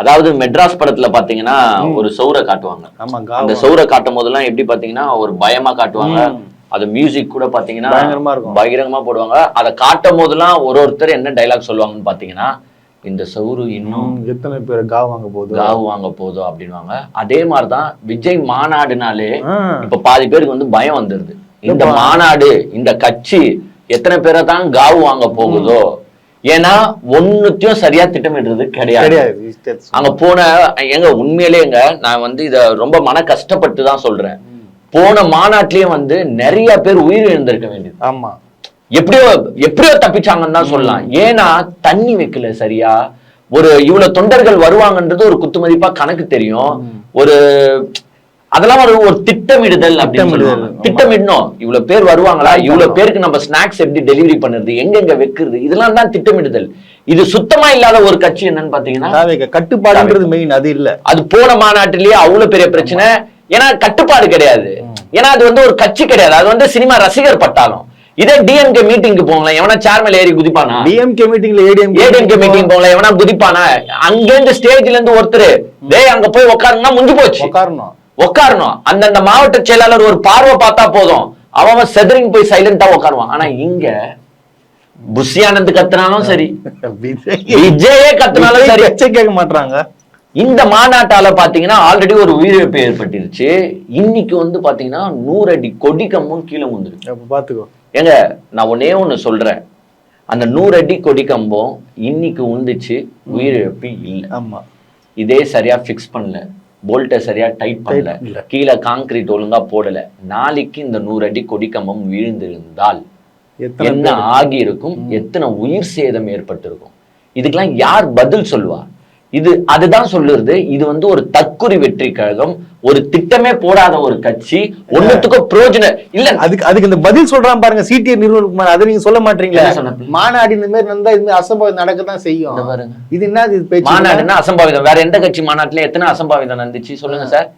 அதாவது மெட்ராஸ் படத்துல பாத்தீங்கன்னா ஒரு சௌரை காட்டுவாங்க. அந்த காவா. சௌரை காட்டும் போதெல்லாம் எப்படி பாத்தீங்கன்னா ஒரு பயமா காட்டுவாங்க. அது மியூசிக் கூட பாத்தீங்கன்னா பயங்கரமா. பயங்கரமா போடுவாங்க. அதை காட்டும் போதெல்லாம் ஒரு ஒருத்தர் என்ன டைலாக் சொல்லுவாங்கன்னு பாத்தீங்கன்னா இந்த சௌரு இன்னும் எத்தனை பேர் கா வாங்க போகுது? காவு வாங்க போதும் அப்படின்வாங்க அதே மாதிரிதான் விஜய் மாநாடுனாலே இப்ப பாதி பேருக்கு வந்து பயம் வந்துருது. இந்த மாநாடு இந்த கட்சி எத்தனை பேரை தான் காவு வாங்க போகுதோ? ஏன்னா ஒன்னுத்தையும் சரியா திட்டமிடுறது கிடையாது. அங்க போன எங்க உண்மையிலேங்க நான் வந்து இத ரொம்ப மன கஷ்டப்பட்டு தான் சொல்றேன். போன மாநாட்டிலேயே வந்து நிறைய பேர் உயிர் இழந்திருக்க வேண்டியது. ஆமா. எப்படியோ எப்படியோ தப்பிச்சாங்கன்னு தான் சொல்லலாம். ஏன்னா தண்ணி வைக்கல சரியா. ஒரு இவ்வளவு தொண்டர்கள் வருவாங்கன்றது ஒரு குத்துமதிப்பா கணக்கு தெரியும். ஒரு அதெல்லாம் ஒரு ஒரு திட்டமிடுதல் அப்படின்னு திட்டமிடுதல். திட்டமிடணும். இவ்வளவு பேர் வருவாங்களா? இவ்வளவு பேருக்கு நம்ம ஸ்நாக்ஸ் எப்படி டெலிவரி பண்ணுறது? எங்கெங்க வைக்கிறது? இதெல்லாம் தான் திட்டமிடுதல். இது சுத்தமா இல்லாத ஒரு கட்சி என்னன்னு பாத்தீங்கன்னா கட்டுப்பாடுன்றது மெயின் அது இல்ல. அது போன மாநாட்டிலேயே அவ்வளவு பெரிய பிரச்சனை. ஏன்னா கட்டுப்பாடு கிடையாது. ஏன்னா அது வந்து ஒரு கட்சி கிடையாது. அது வந்து சினிமா ரசிகர் பட்டாலும். இதே டிஎம்கே மீட்டிங்க்கு போங்களேன். எவனா சேர் மேல ஏறி குதிப்பானா? டிஎம்கே மீட்டிங்ல ஏடிஎம் ஏடிஎம்கே மீட்டிங் போங்களேன். எவனா குதிப்பானா? அங்கேருந்து ஸ்டேஜ்ல இருந்து ஒருத்தர் டேய் அங்க போய் உட்காருன்னா முடிஞ்சு போச்சு. உட்காரணும் உட்காரணும் அந்தந்த மாவட்ட செயலாளர் ஒரு பார்வை பார்த்தா போதும். அவன் செதறிங் போய் சைலண்டா உட்காருவான் ஆனா இங்க புஷி ஆனந்த் கத்துனாலும் சரி விஜய். கத்துனாலும் சரி. கேட்க மாட்டாங்க இந்த மாநாட்டால பாத்தீங்கன்னா ஆல்ரெடி ஒரு உயிரிழப்பு ஏற்பட்டுருச்சு. இன்னைக்கு வந்து பாத்தீங்கன்னா நூறு அடி கொடி கம்பம் கீழே வந்துருக்கு பாத்துக்கோ. ஏங்க நான் ஒன்னே ஒண்ணு சொல்றேன். அந்த நூறு அடி கொடி கம்பம் இன்னைக்கு உந்துச்சு உயிரிழப்பு இல்லை. ஆமா. இதே சரியா ஃபிக்ஸ் பண்ணல. போல்ட்டை சரியா டைட் பண்ணல. கீழே காங்கிரீட் ஒழுங்கா போடல. நாளைக்கு இந்த நூறு அடி கொடி கம்பம் விழுந்திருந்தால் என்ன பேர்? ஆகி இருக்கும் எத்தனை உயிர் சேதம் ஏற்பட்டிருக்கும்? இதுக்கெல்லாம் யார் பதில் சொல்லுவா? இது அதுதான் சொல்லுறது. இது வந்து ஒரு தற்குறி வெற்றி கழகம் ஒரு திட்டமே போடாத ஒரு கட்சி ஒண்ணுத்துக்கும் பிரயோஜனம் இல்ல. அதுக்கு அதுக்கு இந்த பதில் சொல்றான் பாருங்க சிடிஆர் நிறுவனகுமார் அதை நீங்க சொல்ல மாட்டீங்களா? மாநாடு இந்த மாதிரி நடந்தா இது அசம்பாவிதம் நடக்கத்தான் செய்யும். பாருங்க. இது என்ன இது மாநாடுன்னா அசம்பாவிதம். வேற எந்த கட்சி மாநாட்டுல எத்தனை அசம்பாவிதம் நடந்துச்சு? சொல்லுங்க சார்.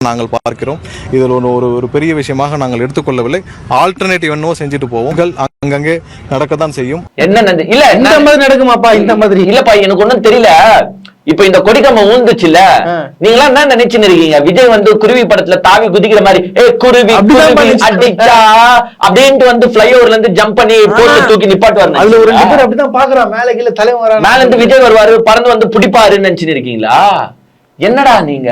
நாங்கள் பார்க்கிறோம். இதில் ஒரு ஒரு ஒரு பெரிய விஷயமாக நாங்கள் எடுத்துக்கொள்ளவில்லை. ஆல்டர்னேட்டிவ் என்னவோ செஞ்சுட்டு போவோம். அங்கங்கே நடக்கத்தான் செய்யும். என்ன இல்ல இந்த மாதிரி நடக்குமாப்பா இந்த மாதிரி? இல்லப்பா எனக்கு ஒண்ணும் தெரியல. இப்ப இந்த கொடிக்கம்பம் ஊந்துச்சுல்ல ஆ. நீங்களா என்ன நினைச்சுன்னு இருக்கீங்க விஜய் வந்து குருவி படத்துல தாவி குதிக்கிற மாதிரி ஏ குருவி. அடிச்சா அப்படின்ட்டு வந்து பிளைஓவர்ல இருந்து ஜம்ப் பண்ணி போட்டு. தூக்கி நிப்பாட்டுவாரு அதுல ஒரு ரெண்டு? பேர் அப்படிதான் பாக்குறான் மேல கீழ தலைவன் வரான் மேல இருந்து விஜய் வருவாரு பறந்து வந்து பிடிப்பாருன்னு நினைச்சுன்னு இருக்கீங்களா என்னடா நீங்க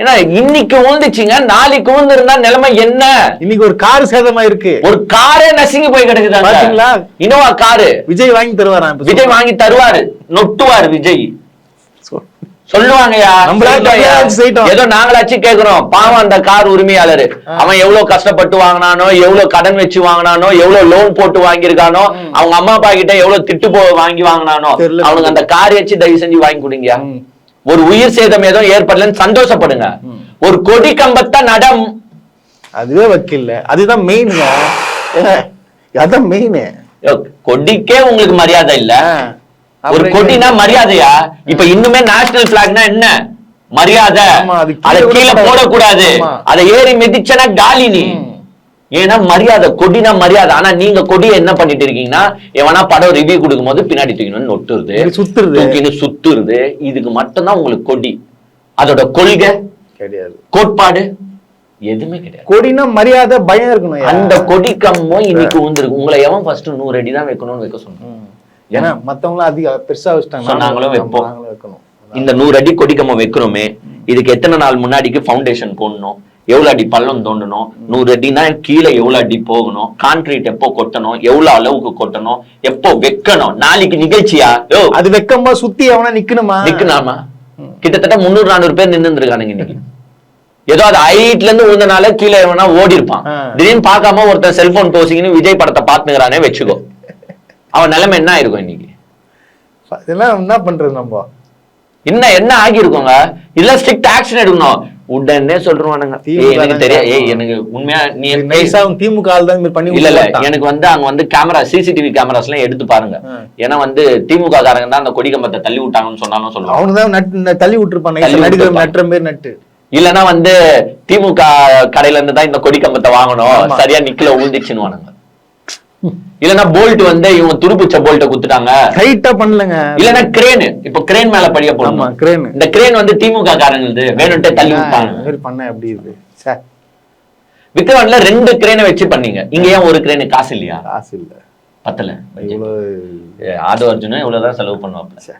ஏன்னா இன்னைக்கு ஊந்துச்சுங்க நாளைக்கு ஊந்து இருந்தா நிலைமை என்ன? இன்னைக்கு ஒரு கார் சேதமா இருக்கு. ஒரு காரே நசுங்கி போய் பாத்தீங்களா? Innova car? விஜய் வாங்கி தருவாராம் இப்ப விஜய் வாங்கி தருவாரு. நொட்டுவாரு விஜய். சொல். சொல்லுவாங்கயா. ஏதோ நாங்களாச்சும் கேக்குறோம். பாவம் அந்த கார் உரிமையாளரு. அவன் எவ்வளவு கஷ்டப்பட்டு வாங்கினானோ எவ்வளவு கடன் வச்சு வாங்கினானோ எவ்வளவு லோன் போட்டு வாங்கியிருக்கானோ அவங்க அம்மா அப்பா கிட்ட எவ்வளவு திட்டு போ வாங்கி வாங்கினானோ. அவனுக்கு அந்த கார் வச்சு தயவு செஞ்சு வாங்கி கொடுங்க ம். ஒரு உயிர் சேதம் ஏதோ ஏற்படலன்னு சந்தோஷப்படுங்க. ஒரு கொடி கம்பத்த நடம் அதுவே வக்கில்ல. அதுதான் மெயினுங்க அதான் மெயின் கொடிக்கே உங்களுக்கு மரியாதை இல்ல. ஒரு கொடினா மரியாதையா? இப்ப இன்னுமே நேஷனல் பிளாக்னா என்ன? மரியாதை. அது கீழே. போடக்கூடாது. அதை ஏறி மிதிச்சனா காலி நீ ஏன்னா மரியாதை கொடினா மரியாதை. ஆனா நீங்க கொடியை என்ன பண்ணிட்டு இருக்கீங்கன்னா எவனா படம் ரிவ்யூ கொடுக்கும் போது பின்னாடி தூக்கணும் நொட்டுருது. தூக்கின்னு சுத்துறது. இதுக்கு மட்டும்தான் உங்களுக்கு கொடி. அதோட கொள்கை கிடையாது. கோட்பாடு எதுவுமே கிடையாது. கொடினா மரியாதை பயம் இருக்கணும் அந்த கொடி கம்பம் இன்னைக்கு ஊந்துருக்கு உங்களை எவன் ஃபர்ஸ்ட் நூறு அடி தான் வைக்கணும்னு வைக்க சொன்னான்? ஏன்னா மத்தவங்க அதிக பெருசா வச்சுட்டாங்க வைப்போம். நாங்களும் வைக்கணும். இந்த நூறு அடி கொடிக்கம்பம் வைக்கிறோமே இதுக்கு எத்தனை நாள் முன்னாடிக்கு ஃபவுண்டேஷன் போடணும் எவ்வளவு அடி பள்ளம் தோண்டணும்? நூறு அடினா கீழே எவ்வளவு அடி போகணும்? கான்கிரீட் எப்போ கொட்டணும்? எவ்வளவு அளவுக்கு கொட்டணும்? எப்போ வைக்கணும்? நாளைக்கு நிகழ்ச்சியா? அது வெக்கமா சுத்தி அவனா நிக்கணுமா? நிக்கலாமா? கிட்டத்தட்ட முந்நூறு நானூறு பேர் நின்று இருக்கானுங்க இன்னைக்கு. ஏதோ அது ஹைட்ல இருந்து விழுந்தனால கீழே எவனா ஓடி இருப்பான். திடீர்னு பார்க்காம ஒருத்தன் செல்போன் தோசிக்கின்னு விஜய் படத்தை பாத்துக்கிறானே வச்சுக்கோ. அவன் நிலைமை என்ன ஆயிருக்கும் இன்னைக்கு? இதெல்லாம் என்ன பண்றது நம்ம? என்ன என்ன ஆகியிருக்கோங்க? இல்ல ஸ்ட்ரிக்ட் ஆக்ஷன் எடுக்கணும். உடனே சொல்றானுங்க எனக்கு உண்மையா நீ திமுக பண்ணி இல்ல இல்ல. எனக்கு வந்து அங்க வந்து கேமரா சிசிடிவி கேமராஸ் எல்லாம் எடுத்து பாருங்க. ஏன்னா வந்து திமுக காரங்க தான் அந்த கொடி கம்பத்தை தள்ளி விட்டாங்கன்னு சொன்னாலும் சொல்லுவாங்க. அவனுக்கு தான் நட்டு ந- தள்ளி விட்டுருப்பான். நட்டுற மாதிரி நட்டு. இல்லனா வந்து திமுக கடையில இருந்து தான் இந்த கொடி கம்பத்தை வாங்கணும். சரியா நிக்கல ஊழ்ந்துச்சுன்னு இல்லனா போல்ட் வந்து இவங்க துருப்பிச்ச போல்ட்ட குத்துட்டாங்க. டைட்டா பண்ணலங்க. இல்லனா கிரேன். இப்ப கிரேன் மேல படிய போடணும். கிரேன். இந்த கிரேன் வந்து திமுக காரங்களுது வேணும்ட்டே தள்ளி விட்டாங்க. பண்ண எப்படி ச்சே, விக்ரவாண்ட்ல ரெண்டு கிரேனை வச்சு பண்ணீங்க. இங்க ஏன் ஒரு கிரேனு காசு இல்லையா? காசு இல்ல. பத்தல. ஆது அர்ஜுனும் இவ்வளவுதான் செலவு பண்ணுவாப்ல.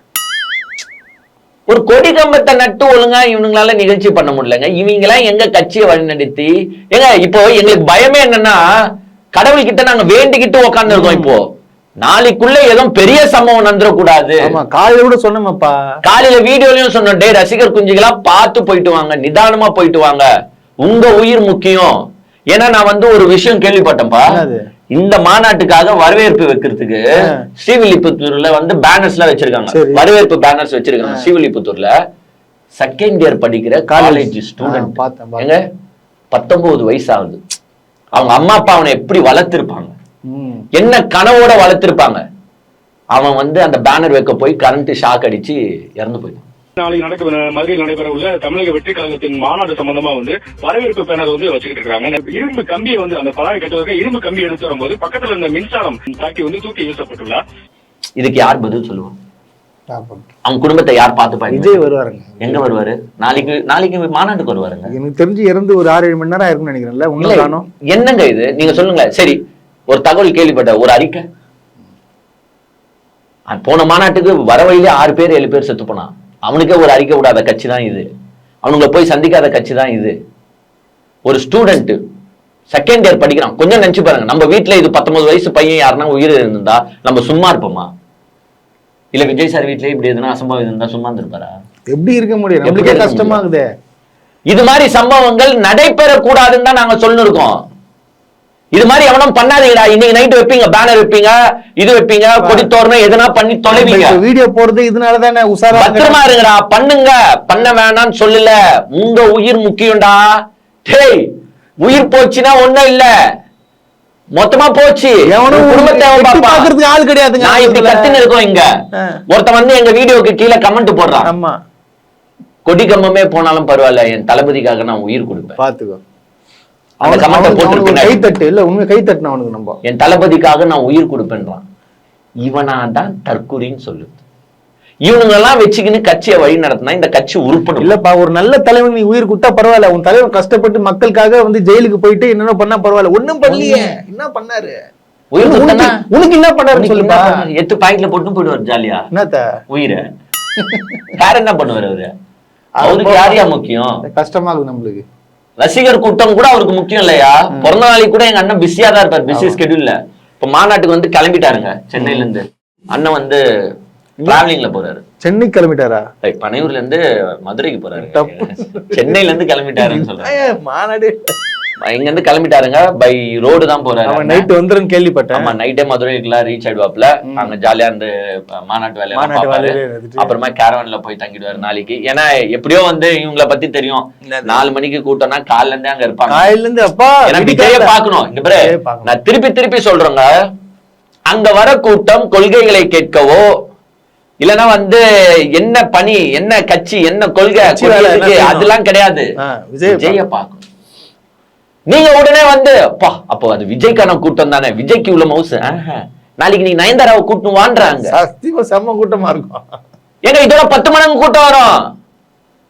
ஒரு கொடி கம்பத்தை நட்டு ஒழுங்கா இவனுங்களால நிகழ்ச்சி பண்ண முடியலங்க. இவங்க எல்லாம் எங்க கட்சியை வழிநடத்தி? ஏங்க இப்போ எங்களுக்கு பயமே என்னன்னா கடவுள் கிட்ட நாங்க வேண்டிக்கிட்டு உட்கார்ந்து இருக்கோம் இப்போ. நாளைக்குள்ள ஏதோ பெரிய சம்பவம் நடந்துடக்கூடாது. காலையில கூட சொன்னோமப்பா காலையில வீடியோலயும் சொன்னோம் டே ரசிகர் குஞ்சுகளா பார்த்து போயிட்டு வாங்க நிதானமா போயிட்டு வாங்க. உங்க உயிர் முக்கியம். ஏன்னா நான் வந்து ஒரு விஷயம் கேள்விப்பட்டேன்ப்பா? இந்த மாநாட்டுக்காக வரவேற்பு வைக்கிறதுக்கு. ஸ்ரீவில்லிபுத்தூர்ல வந்து பேனர்ஸ் எல்லாம் வச்சிருக்காங்க. சரி. வரவேற்பு பேனர்ஸ் வச்சிருக்காங்க ஸ்ரீவில்லிபுத்தூர்ல. செகண்ட் இயர் படிக்கிற காலேஜ் ஸ்டூடெண்ட் பார்த்தேன், பத்தொன்பது வயசு ஆகுது. அவங்க அம்மா அப்பா அவனை எப்படி வளர்த்திருப்பாங்க. என்ன கனவோட வளர்த்திருப்பாங்க? அவன் வந்து அந்த பேனர் வைக்க போய் கரண்ட் ஷாக் அடிச்சு இறந்து போயிட்டான். நாளைக்கு நடக்க மதுரையில் நடைபெற உள்ள தமிழக வெற்றி கழகத்தின் மாநாடு சம்பந்தமா வந்து வரவேற்பு பேனர் வந்து வச்சுக்கிட்டு இருக்காங்க. இரும்பு கம்பியை வந்து அந்த பலாவை கட்டுவதற்கு இரும்பு கம்பி எடுத்து வரும்போது பக்கத்துல இருந்த மின்சாரம் தாக்கி வந்து தூக்கி வீசப்பட்டுள்ளார். இதுக்கு யார் பதில் பாப்போம். அவங்க குடும்பத்தை யார் பார்த்து விஜய் வருவாருங்க. எங்க வருவாரு? நாளைக்கு நாளைக்கு மாநாட்டுக்கு வருவாருங்க. எனக்கு தெரிஞ்சு இறந்து ஒரு ஆறு ஏழு மணி நேரம் ஆயிருக்கும்னு நினைக்கிறேன்ல காணும். என்னங்க இது? நீங்க சொல்லுங்களேன் சரி ஒரு தகவல் கேள்விப்பட்ட ஒரு அறிக்கை. போன மாநாட்டுக்கு வர வழியிலே ஆறு பேர் ஏழு பேர் செத்து போனான். அவனுக்கே ஒரு அறிக்கை விடாத கட்சி தான் இது. அவனுங்களை போய் சந்திக்காத கட்சி தான் இது. ஒரு ஸ்டூடெண்ட் செகண்ட் இயர் படிக்கிறான். கொஞ்சம் நினைச்சு பாருங்க. நம்ம வீட்ல இது பத்தொன்பது வயசு பையன் யாருன்னா உயிர் இருந்தா நம்ம சும்மா இருப்போமா? இல்ல விஜய் சார் வீட்லயே இப்படி எதுனா அசம்பாவிதம் இருந்தா சும்மா இருந்திருப்பாரா? எப்படி இருக்க முடியும்? நம்மளுக்கே கஷ்டமாகுதே. இது மாதிரி சம்பவங்கள் நடைபெறக்கூடாதுன்னு தான் நாங்க சொல்லிருக்கோம். இது மாதிரி எவனும் பண்ணாதீங்கடா. இன்னைக்கு நைட் வைப்பீங்க பேனர் வைப்பீங்க இது வைப்பீங்க கொடி தோரணம் எதுனா பண்ணி தொலைவீங்க. வீடியோ போடுறது இதனால தானே உசாரா பத்திரமா இருங்கடா. பண்ணுங்க. பண்ண வேணாம்னு சொல்லல. உங்க உயிர் முக்கியம்டா. டேய் உயிர் போச்சுன்னா ஒண்ணும் இல்ல. மொத்தமா போச்சு. எவனும் குடும்பத்தை அவன் ஆள் கிடையாதுங்க நான் இப்படி இதுல. கத்துன்னு இருக்கோம் இங்க. ஆ. ஒருத்தன் வந்து எங்க வீடியோக்கு கீழே கமெண்ட் போடுறான். ஆமா. கொடி கம்பமே போனாலும் பரவாயில்ல என் தளபதிக்காக நான் உயிர் கொடுப்பேன். பாத்துக்கோ அந்த அவனுக்கு comment அ அவனுக்கு போட்டு அவனுக்கு ஒரு பின்னாடி. கை தட்டு இல்ல உண்மை கை தட்டுன அவனுக்கு நம்ம. என் தளபதிக்காக நான் உயிர் கொடுப்பேன்றான். இவனா தான் தற்குறின்னு சொல்லுது. இவனுங்கெல்லாம் வச்சுக்கின்னு கட்சியை வழி நடத்தினா இந்த கட்சி உருப்படும். இல்லப்பா ஒரு நல்ல தலைவன் நீ உயிர் கொடுத்தா பரவாயில்ல. உன் தலைவன் கஷ்டப்பட்டு மக்களுக்காக வந்து ஜெயிலுக்கு போயிட்டு என்னென்ன பண்ணா பரவாயில்ல. ஒண்ணும் பண்ணலையே. என்ன பண்ணாரு? உயிர் உனக்கு- என்ன என்ன சொல்லுப்பா? பண்ணாரு? எட்டு பாயிண்ட்ல போட்டு போயிடுவார் ஜாலியா. என்னத்த? உயிரை. வேற என்ன பண்ணுவார் அவரு? அவருக்கு யாரையா முக்கியம்? கஷ்டமாகுது நம்மளுக்கு. ரசிகர் கூட்டம் கூட அவருக்கு முக்கியம் இல்லையா? பிறந்த நாளைக்கு கூட எங்க அண்ணன் பிஸியா தான் இருப்பார். பிஸி ஸ்கெடியூல்ல இப்ப மாநாட்டுக்கு வந்து கிளம்பிட்டாருங்க சென்னையில இருந்து அண்ணன் வந்து டிராவலிங்ல போறாரு. சென்னை கிளம்பிட்டாரா? பனையூர்ல இருந்து மதுரைக்கு போறாரு. சென்னையில இருந்து கிளம்பிட்டாருன்னு சொல்றேன் ஏய், மாநாடு. இங்க இருந்து கிளம்பிட்டாருங்க. பை ரோடு தான் போறாரு. அவன். நைட் வந்துருன்னு கேள்விப்பட்டேன். ஆமா நைட்டே மதுரைக்குலாம் ரீச் ஆயிடுவாப்ல அங்க ஜாலியா அஹ், மாநாட்டு மாநாட்டு பார்ப்பாரு. அப்புறமா கேரவன்ல போய் தங்கிடுவாரு நாளைக்கு. ஏன்னா எப்படியோ வந்து இவங்கள பத்தி தெரியும். நாலு மணிக்கு கூட்டம்னா காலைல இருந்தே அங்க இருப்பாங்க. காலையில இருந்து அப்பா. விஜய பாக்கணும் இங்க பார்க்கணும். நான் திருப்பி திருப்பி சொல்றேங்க. அங்க வர கூட்டம் கொள்கைகளை கேட்கவோ இல்லனா வந்து என்ன பணி என்ன கட்சி என்ன கொள்கை? அதெல்லாம் கிடையாது. விஜயை பார்க்கணும் நீங்க உடனே வந்து அப்பா அப்போ அது விஜய்க்கான கூட்டம் தானே? விஜய்க்கு உள்ள மவுசு. நாளைக்கு நீ நயன்தாராவை கூட்டம் வாண்டுறாங்க செம்ம கூட்டமா இருக்கும். ஏங்க இதோட பத்து மடங்கு கூட்டம் வரும்.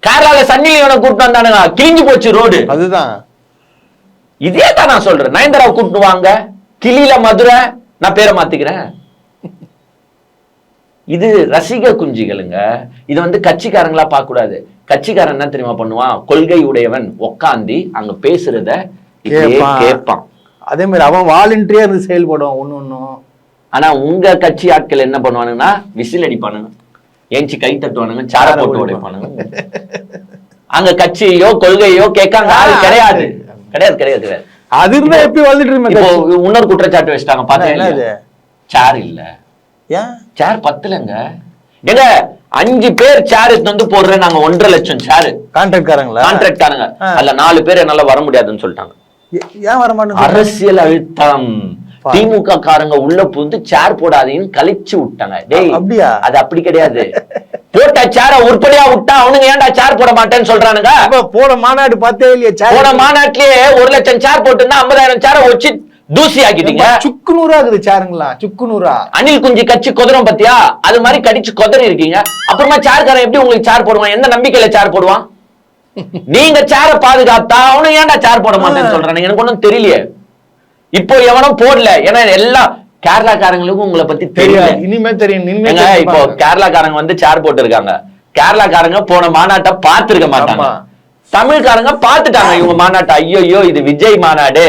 கேரளால சன்னி லியோனை கூட்டம் வந்தானுங்க. கிழிஞ்சு போச்சு ரோடு. அதுதான். இதே தான் நான் சொல்றேன். நயன்தாராவை கூட்டு வாங்க. கிளியில மதுரை. நான் பேரை மாத்திக்கிறேன். இது ரசிக குஞ்சிகளுங்க. இது வந்து கட்சிக்காரங்களா பார்க்க கூடாது கட்சிக்காரன் என்ன தெரியுமா பண்ணுவான்? கொள்கை உடையவன் உக்காந்தி அங்க பேசுறத கேட்பான். அதே மாதிரி அவன் வாலண்டியரா இருந்து செயல்படும் ஒண்ணு ஒண்ணும் ஆனா உங்க கட்சி ஆட்கள் என்ன பண்ணுவானுங்கன்னா? விசில் அடிப்பானுங்க. ஏஞ்சி கை தட்டுவானுங்க சார போட்டு. உடைப்பானுங்க. அங்க கட்சியோ கொள்கையோ கேட்காங்க. ஆள் கிடையாது. கிடையாது கிடையாது கிடையாது. அது இருந்தா எப்படி வந்துட்டு இப்போ இருமே இன்னொரு குற்றச்சாட்டு வச்சிட்டாங்க? பாத்தீங்களா சேர் இல்ல. ஏன் சேர் பத்தலங்க. ஏங்க அஞ்சு பேர் சேர் வந்து போடுறேன் நாங்க ஒன்றரை லட்சம் சேர் கான்ட்ராக்ட் காரங்களா கான்ட்ராக்ட் ஆனுங்க ஆ. அதுல நாலு பேர் என்னால வர முடியாதுன்னு சொல்லிட்டாங்க. ஏன் வர மாட்டேன் அரசியல் அழுத்தம். திமுக காரங்க உள்ள புந்து சேர் போடாதீங்கன்னு கழிச்சு விட்டாங்க. டேய் அப்படியா? அது அப்படி கிடையாது. போட்ட சேர உருப்படியா விட்டா அவனுங்க ஏன்டா சேர் போட மாட்டேன்னு சொல்றானுங்க? போன மாநாடு பார்த்தே இல்லையா போன மாநாட்டிலேயே ஒரு லட்சம் சேர் போட்டுருந்தா ஐம்பதாயிரம் சேரை வச்சு தூசி ஆக்கிட்டீங்க. சுக்கு நூறா இருக்குது சேருங்களா? சுக்கு நூறா அணில் குஞ்சு கட்சி குதிரம் பத்தியா? அது மாதிரி கடிச்சு குதறி இருக்கீங்க. அப்புறமா சேர்காரன் எப்படி உங்களுக்கு சேர் போடுவான்? எந்த நம்பிக்கையில சேர் போடுவான்? நீங்க சேர பாதுகாத்தா அவனும் ஏன்டா சேர் போட மாட்டேன்னு சொல்றானுங்க எனக்கு ஒண்ணும் தெரியலையே. இப்போ எவனும் போடல. ஏன்னா எல்லாம் கேரளாக்காரங்களுக்கும் உங்களை பத்தி தெரியல. இனிமே தெரியும். இப்போ. கேரளாக்காரங்க வந்து சேர் போட்டு இருக்காங்க கேரளாக்காரங்க போன மாநாட்டை பார்த்திருக்க மாட்டாங்க. தமிழ்காரங்க பார்த்துட்டாங்க. இவங்க மாநாட்டை. ஐயோ இது விஜய் மாநாடு.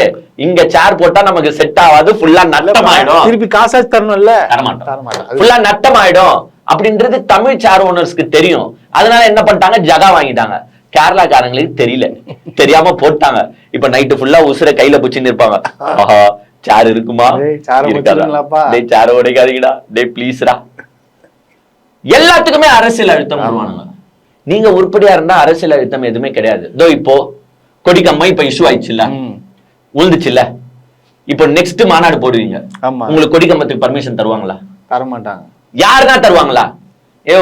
இங்க சேர் போட்டா நமக்கு செட் ஆகாது ஃபுல்லா நட்டமாயிடும். திருப்பி காசாச்சு தரணும்ல? தரமாட்டோம். ஃபுல்லா நட்டமாயிடும். அப்படின்றது தமிழ் சேர் ஓனர்ஸ்க்கு தெரியும். அதனால என்ன பண்ணிட்டாங்க? ஜகா வாங்கிட்டாங்க. கேரளாக்காரங்களுக்கு தெரியல. தெரியாம போட்டாங்க. இப்ப நைட்டு ஃபுல்லா உசுர கையில புடிச்சுன்னு இருப்பாங்க. ஆஹா. சேர் இருக்குமா? டேய், சேர் உடைக்காதீங்கடா. டேய் ப்ளீஸ்டா எல்லாத்துக்குமே அரசியல் அழுத்தம் வருவானுங்க நீங்க உருப்படியா இருந்தா அரசியல் அழுத்தம் எதுவுமே கிடையாது. இதோ இப்போ கொடிக்கம்மா இப்ப இஷ்யூ ஆயிடுச்சுல்ல. உழுந்துச்சுல்ல? இப்போ நெக்ஸ்ட் மாநாடு போடுவீங்க. ஆமா. உங்களுக்கு கொடிக்கம்பத்துக்கு பர்மிஷன் தருவாங்களா? தரமாட்டாங்க. யாருன்னா தருவாங்களா? ஏ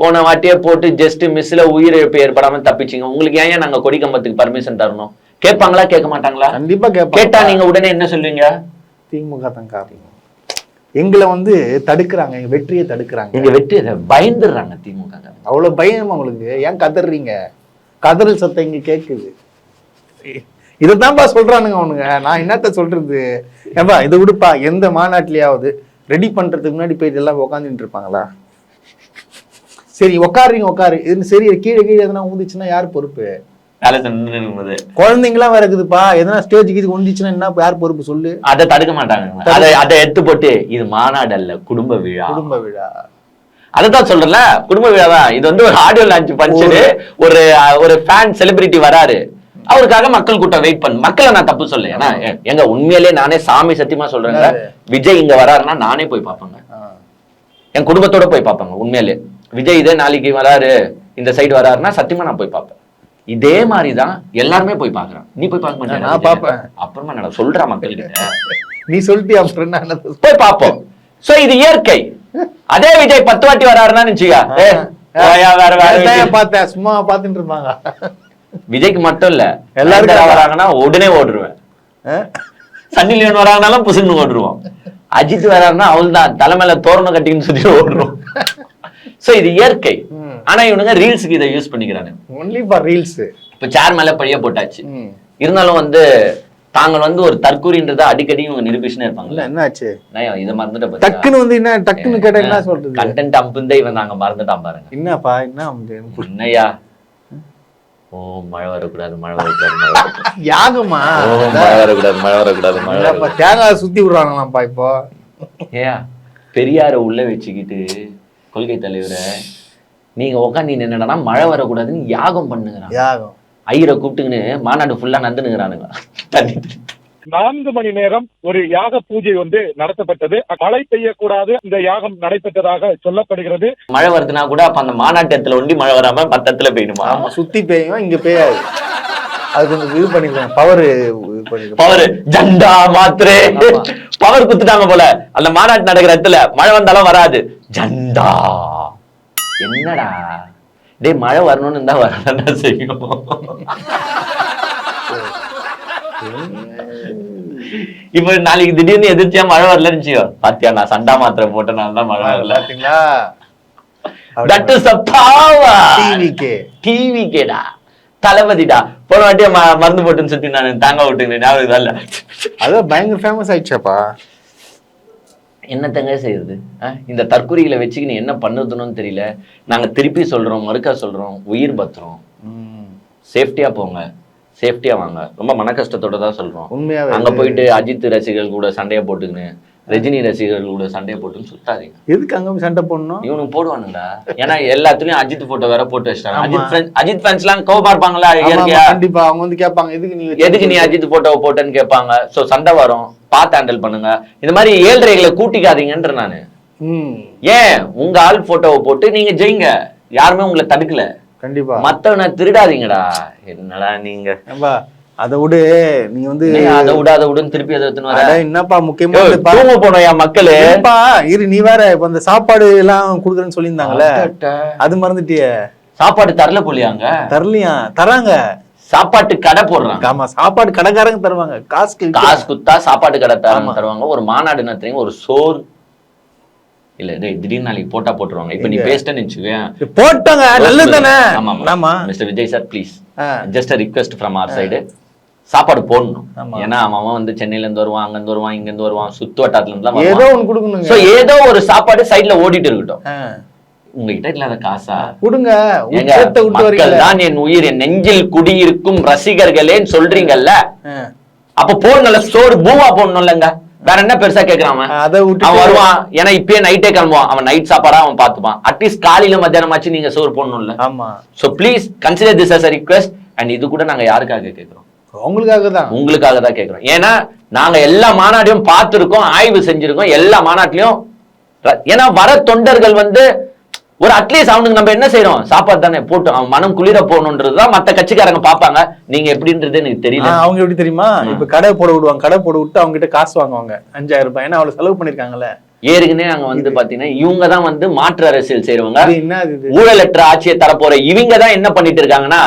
போன வாட்டியே போட்டு ஜஸ்ட் மிஸ்ல உயிரிழப்பு ஏற்படாம தப்பிச்சிங்க. உங்களுக்கு ஏன் நாங்க கொடிக்கம்பத்துக்கு பர்மிஷன் தரணும்? கேட்பாங்களா கேட்க மாட்டாங்களா? கண்டிப்பா கேட்டா நீங்க உடனே என்ன சொல்லுவீங்க? திமுக தான் காரணம். எங்களை வந்து தடுக்கிறாங்க எங்க வெற்றியை தடுக்கிறாங்க. எங்க வெற்றி அதை பயந்துடுறாங்க திமுக. அவ்வளவு பயம் உங்களுக்கு. ஏன் கதறீங்க? கதறல் சத்தம் இங்க கேக்குது. இதைத்தான்ப்பா சொல்றானுங்க அவனுங்க. நான் என்னத்த சொல்றது? ஏப்பா இதை விடுப்பா. எந்த மாநாட்டிலேயாவது ரெடி பண்றதுக்கு முன்னாடி போயிட்டு எல்லாம் உட்காந்துட்டு இருப்பாங்களா? சரி உட்காருறீங்க உட்காரு இது சரி கீழே கீழே எதனா ஊந்துச்சுன்னா யார் பொறுப்பு. குழந்தைங்களாம் வேற இருக்குதுப்பா. எதனா ஸ்டேஜ் கீது ஒந்திச்சுன்னா என்ன யார் பொறுப்பு சொல்லு? அதை தடுக்க மாட்டாங்க. அதை அதை எடுத்து போட்டு இது மாநாடு அல்ல குடும்ப விழா. குடும்ப விழா. அதுதான் சொல்றேன்ல. குடும்ப விழா தான் இது வந்து ஒரு ஆடியோ லான்ச் ஃபங்க்ஷனு ஒரு ஒரு ஃபேன் செலிபிரிட்டி வராரு. அவருக்காக மக்கள் கூட்டம் வெயிட் பண்ணு. மக்களை நான் தப்பு சொல்ல ஏன்னா எங்க உண்மையிலே நானே சாமி சத்தியமா சொல்றேங்க. விஜய் இங்க வராருன்னா நானே போய் பார்ப்பேங்க. என் குடும்பத்தோட போய் பார்ப்பேங்க உண்மையிலே. விஜய் இதே நாளைக்கு வராரு இந்த சைடு வராருன்னா சத்தியமா நான் போய் பார்ப்பேன். இதே மாதிரி தான் எல்லாருமே போய் பார்க்கறான் நீ போய் பார்க்க மாட்டியா? நான் பார்ப்பேன். அப்புறமா நான் சொல்றேன் மக்கள்கிட்ட. நீ சொல்லிட்டு அப்புறம்? போய் பார்ப்போம். சோ இது இயற்கை. அதே விஜய் பத்து வாட்டி வராருன்னா போயா, வேற வேற. பார்த்தேன் சும்மா பார்த்துட்டு இருப்பாங்க விஜய்க்கு மட்டும் இல்ல எல்லாரும் வராங்கன்னா உடனே ஓடுருவேன்? சன்னி லியோன் வராங்கனாலும் புசுன்னு ஓடுருவோம். அஜித் வராருன்னா அவள் தான் தலைமையில தோரணம் கட்டின்னு சொல்லி ஓடுறோம். சோ இது இயற்கை. ஆனா இவனுங்க ரீல்ஸுக்கு இதை யூஸ் பண்ணிக்கிறாங்க ஒன்லி ஃபார் ரீல்ஸ் இப்ப சேர் மேல பழிய போட்டாச்சு. இருந்தாலும் வந்து தாங்கள் வந்து ஒரு தற்கூறின்றதை அடிக்கடி இவங்க நிரூபிச்சுனே இருப்பாங்கல்ல இல்ல என்னாச்சு? நான் இதை மறந்துட்ட டக்குன்னு வந்து என்ன டக்குன்னு கேட்டா என்ன சொல்றது? கண்டென்ட் அம்புந்தே இவன் நாங்க மறந்துட்டான் பாருங்க. என்னப்பா என்ன என்னையா ஓ மழை வரக்கூடாது மழை வரக்கூடாது மழை வரக்கூடாது. யாகமா? ஓ மழை வரக்கூடாது மழை வரக்கூடாது மழை இல்லப்பா, வரக்கூடாது. தேங்காய் சுத்தி விடுறாங்களாம்ப்பா இப்போ? ஏயா பெரியார உள்ள வச்சுக்கிட்டு கொள்கை தலைவரை நீங்க உட்காந்து என்னடா மழை வரக்கூடாதுன்னு யாகம் பண்ணுங்கிறான் யாகம். ஐயரை கூப்பிட்டுங்கன்னு மாநாடு ஃபுல்லா நந்துனுங்கிறானுங்க தண்ணி நான்கு மணி நேரம் ஒரு யாக பூஜை வந்து நடத்தப்பட்டது. மழை பெய்யக்கூடாது. இந்த யாகம் நடைபெற்றதாக சொல்லப்படுகிறது. மழை வருதுன்னா கூட அப்ப அந்த மாநாட்டு இடத்துல ஒண்டி மழை வராம மத்த இடத்துல பெய்யணுமா? ஆமா சுத்தி பெய்யும் இங்க பெய்யாது. அது கொஞ்சம் இது பண்ணிருக்கோம் பவர் பவர் ஜண்டா மாத்திரே. பவர் குத்துட்டாங்க போல. அந்த மாநாட்டு நடக்கிற இடத்துல மழை வந்தாலும் வராது. ஜண்டா. என்னடா? டேய் மழை வரணும்னு இருந்தா வரதான் செய்யும். இப்ப நாளைக்கு திடீர்னு எதிர்த்தியா மழை வரலன்னு வச்சுக்கோ பாத்தியா நான் சண்டா மாத்திரை போட்டனால தான் மழை வரல. பாத்தீங்களா? தட் இஸ் பவர் கேடா தளபதிடா. போன வாட்டியே மருந்து போட்டுன்னு சுத்தி நான் தாங்க விட்டுங்க ஞாபகம் இருக்கா இல்ல. அதான் பயங்கர ஃபேமஸ் ஆயிடுச்சாப்பா. என்னத்தங்க செய்யறது அஹ்? இந்த தற்கொலைகளை வச்சுக்கின்னு என்ன பண்ணுதுன்னு தெரியல. நாங்க திருப்பி சொல்றோம் மறுக்கா சொல்றோம் உயிர் பத்துறோம். சேஃப்டியா போங்க. சேஃப்டியா வாங்க. ரொம்ப மன கஷ்டத்தோட தான் சொல்றோம். உண்மையாவே அங்க போயிட்டு அஜித் ரசிகர்கள் கூட சண்டைய போட்டுக்கின்னு ரஜினி ரசிகர்கள் கூட சண்டைய போட்டுன்னு சுத்தாதீங்க. எதுக்கு அங்க சண்டை போடணும்? இவனுக்கு போடுவானுங்களா? ஏன்னா எல்லாத்துலயும் அஜித் போட்டோ வேற போட்டு வச்சிட்டாங்க. அஜித் fans- அஜித் ஃபேன்ஸ் எல்லாம் கோவமா இருப்பாங்களா? இயற்கையா கண்டிப்பா. அவங்க வந்து கேட்பாங்க எதுக்கு நீ எதுக்கு நீ அஜித் போட்டோவை போட்டேன்னு கேட்பாங்க. சோ சண்டை வரும். பார்த்து ஹேண்டில் பண்ணுங்க. இந்த மாதிரி ஏழ்றைகளை கூட்டிக்காதீங்கன்ற நானு. ஏன்? உங்க ஆள் போட்டோவை போட்டு நீங்க ஜெயிங்க. யாருமே உங்களை தடுக்கல. கண்டிப்பா. மத்தவனை திருடாதீங்கடா. என்னடா நீங்க? அதை விடு. நீ வந்து அதை விட அதை விடுன்னு திருப்பி அதை எடுத்துன்னு என்னப்பா முக்கியமா தூங்க போனோம் என் மக்களு. இரு நீ வேற இப்ப இந்த சாப்பாடு எல்லாம் குடுக்குறேன்னு சொல்லியிருந்தாங்கல்ல. அது மறந்துட்டியே. சாப்பாடு தரல போலியாங்க தரலையா? தராங்க. சாப்பாட்டு கடை போடுறாங்க. ஆமா சாப்பாடு கடைக்காரங்க தருவாங்க. காசு விக்கிறாங்க. குத்தா சாப்பாடு கடை. தருவாங்க. ஒரு மாநாடு நடத்துறீங்க ஒரு சோறு இல்ல திடீர்னு நாளைக்கு போட்டா போட்டுருவாங்க. இப்ப நீ? பேசிட்டேன்னு வச்சுக்கேன் போட்டாங்க நல்லது தானே? ஆமா ஆமா. Mister Vijay sir please. Just request from our side சாப்பாடு போடணும். ஏன்னா அவன் வந்து சென்னையில இருந்து வருவான் அங்க இருந்து வருவான் இங்க இருந்து வருவான் சுத்து வட்டாரத்துல இருந்து ஏதோ ஒண்ணு கொடுக்கணுங்க. சோ ஏதோ ஒரு சாப்பாடு சைடுல ஓடிட்டு இருக்கட்டும். உங்ககிட்ட இல்லாத காசா? கொடுங்க. மக்கள் தான் என் உயிர் என் நெஞ்சில் குடியிருக்கும் ரசிகர்களேன்னு சொல்றீங்கல்ல. அப்ப போடணும்ல சோறு பூவா போடணும்லங்க. வேற என்ன பெருசா கேக்குறான் அவன்? அதை விட்டு அவன் வருவான். ஏன்னா இப்பயே நைட்டே கிளம்புவான். அவன் நைட் சாப்பாடா அவன் பாத்துப்பான் அட்லீஸ்ட் காலையில மத்தியானமாச்சு நீங்க சோறு போடணும்ல. ஆமா. So please consider this as request and இது கூட நாங்க யாருக்காக கேக்குறோம்? அவங்களுக்காக தான். உங்களுக்காக தான் கேக்குறோம். ஏன்னா நாங்க எல்லா மாநாட்டையும் பார்த்திருக்கோம் ஆய்வு செஞ்சிருக்கோம் எல்லா மாநாட்டிலையும். ஏன்னா வர தொண்டர்கள் வந்து ஒரு அட்லீஸ்ட் அவனுக்கு நம்ம என்ன செய்றோம்? சாப்பாடு தானே போட்டு அவன் மனம் குளிர போகணுன்றதுதான் மத்த கட்சிக்காரங்க பார்ப்பாங்க. நீங்க எப்படின்றது எனக்கு தெரியல. அவங்க எப்படி தெரியுமா? இப்ப கடை போட விடுவாங்க. கடை போட விட்டு அவங்க கிட்ட காசு வாங்குவாங்க. அஞ்சாயிரம் ரூபாய். ஏன்னா அவ்வளவு செலவு பண்ணிருக்காங்கல்ல. ஏற்கனவே அங்க வந்து பாத்தீங்கன்னா இவங்க தான் வந்து மாற்று அரசியல் இது? ஊழலற்ற ஆட்சியை தரப்போற இவங்க தான் என்ன பண்ணிட்டு இருக்காங்கன்னா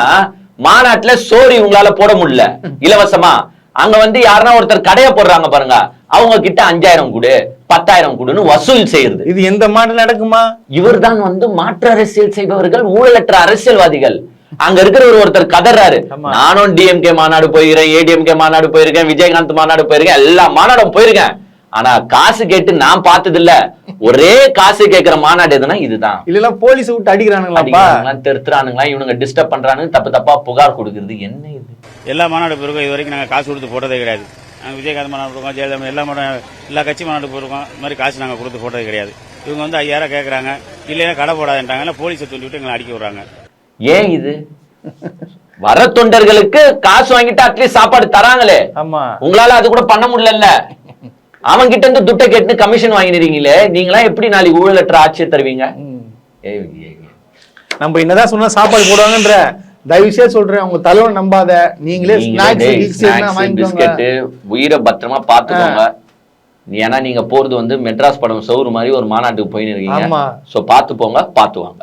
மாநாட்டுல சோறு இவங்களால போட முடியல. இலவசமா. அங்க வந்து யாருன்னா ஒருத்தர் கடையை போடுறாங்க பாருங்க. அவங்க கிட்ட அஞ்சாயிரம் கொடு பத்தாயிரம் கொடுன்னு வசூல் செய்யறது இது எந்த மாடு நடக்குமா? இவர்தான் வந்து மாற்று அரசியல் செய்பவர்கள் ஊழலற்ற அரசியல்வாதிகள். அங்க இருக்கிற ஒரு ஒருத்தர் கதறாரு. நானும் டிஎம்கே மாநாடு போயிருக்கேன் ஏடிஎம்கே மாநாடு போயிருக்கேன் விஜயகாந்த் மாநாடு போயிருக்கேன் எல்லா மாநாடும் போயிருக்கேன். ஆனா காசு கேட்டு நான் பார்த்தது இல்ல ஒரே காசு கேட்கிற மாநாடு எதுனா இதுதான். இல்லன்னா போலீஸ் விட்டு அடிக்கிறானுங்களா, தெருத்துறானுங்களா இவனுங்க டிஸ்டர்ப் பண்றானுங்க தப்பு தப்பா புகார் கொடுக்கறது. என்ன இது? எல்லா மாநாடு போயிருக்கோம். இது வரைக்கும் நாங்கள் காசு கொடுத்து போட்டதே கிடையாது. நாங்கள் விஜயகாந்த் மாநாடு போயிருக்கோம் ஜெயலலிதா எல்லா மாநாடு எல்லா கட்சி மாநாடு போயிருக்கோம். இந்த மாதிரி காசு நாங்கள் கொடுத்து போட்டது கிடையாது. இவங்க வந்து ஐயாயிரம் கேட்குறாங்க இல்லைன்னா கடை போடாதுன்றாங்க. போலீஸை தூண்டி விட்டு எங்களை அடிக்க விடுறாங்க. ஏன் இது? வர தொண்டர்களுக்கு காசு வாங்கிட்டு அட்லீஸ்ட் சாப்பாடு தராங்களே. ஆமா. உங்களால அது கூட பண்ண முடியல அவன் கிட்ட இருந்து துட்டை கேட்டு கமிஷன் வாங்கினீங்களே. நீங்களா எப்படி நாளைக்கு ஊழலற்ற ஆட்சியை தருவீங்க. நம்ம என்னதான் சொன்னா சாப்பாடு போடுவாங்கன்ற தயவு செய்து சொல்றேன் உங்க தலைவன் நம்பாத நீங்களே உயிரை பத்திரமா பாத்துக்கோங்க ஏன்னா நீங்க போறது வந்து மெட்ராஸ் படம் சவுறு மாதிரி ஒரு மாநாட்டுக்கு போயின்னு இருக்கீங்க. சோ பாத்து போங்க பாத்து வாங்க